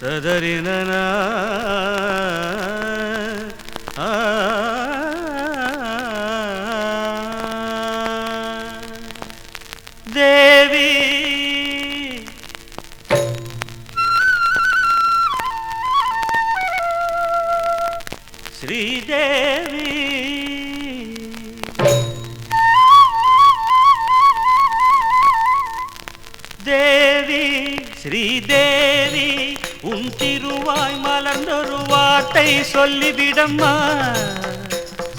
ததறினனா தேவி ஸ்ரீதேவி. தேவி ஸ்ரீதேவி உன் திருவாய் மலர்ந்தொரு வார்த்தை சொல்லிவிடம்மா.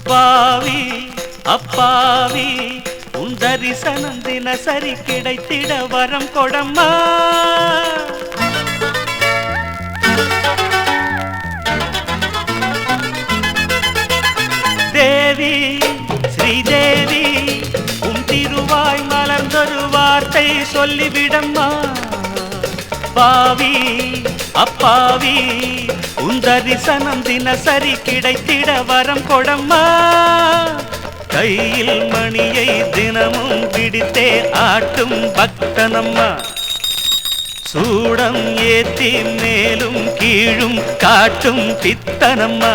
பாவி அப்பாவி உன் தரிசனம் தினசரி கிடைத்திட வரம் கொடம்மா. தேவி உன் திருவாய் மலர்ந்தொரு வார்த்தை சொல்லிவிடம்மா. பாவி அப்பாவி உன் தரிசனம் தினசரி கிடைத்திட வரம் கொடம்மா. கையில் மணியை தினமும் பிடித்தே ஆட்டும் பக்தனம்மா. சூடம் ஏத்தி மேலும் கீழும் காட்டும் பித்தனம்மா.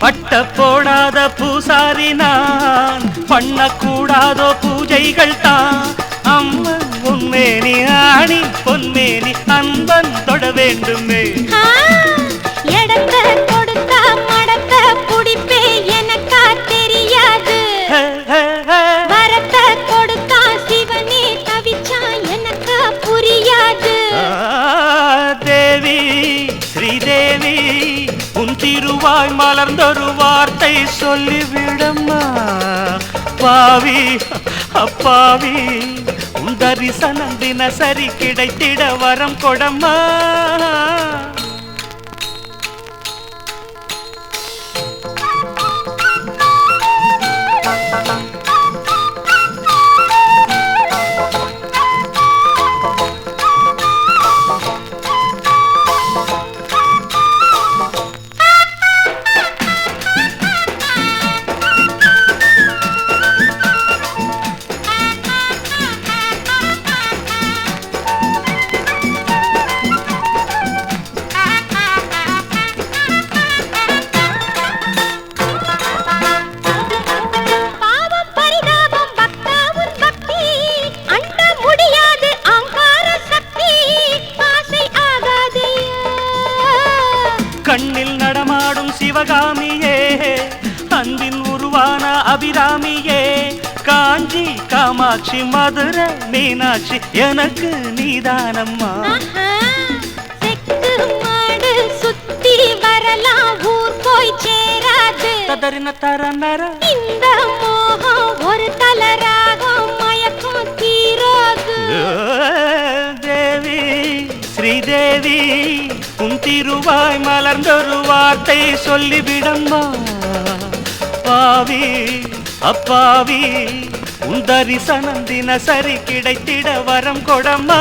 பட்ட போடாத பூசாரி நான் பண்ணக்கூடாதோ பூஜைகள் தான். அம்மன் உண்மேனி ஆணி பொன்மேனி அன்பன் தொட வேண்டுமே திருவாய் மலர்ந்தொரு வார்த்தை சொல்லிவிடம்மா பாவி அப்பாவி உன் தரிசனம் தினசரி கிடைத்திட வரம் கொடம்மா அபிராமியே காஞ்சி காமாட்சி மதுரை மீனாட்சி எனக்கு நீதானம்மா. சுத்தி வரலாம் ஊர் போய் சேராது. ததறின தரநர. இந்த மோகம் ஒரு தலராகம் மயக்கம் தீராது. தேவி ஸ்ரீதேவி உன் திருவாய் மலர்ந்தொரு வார்த்தை சொல்லிவிடம்மா. அப்பாவி அப்பாவி உன் தரிசனம் தினசரி கிடைத்திட வரம் கொடம்மா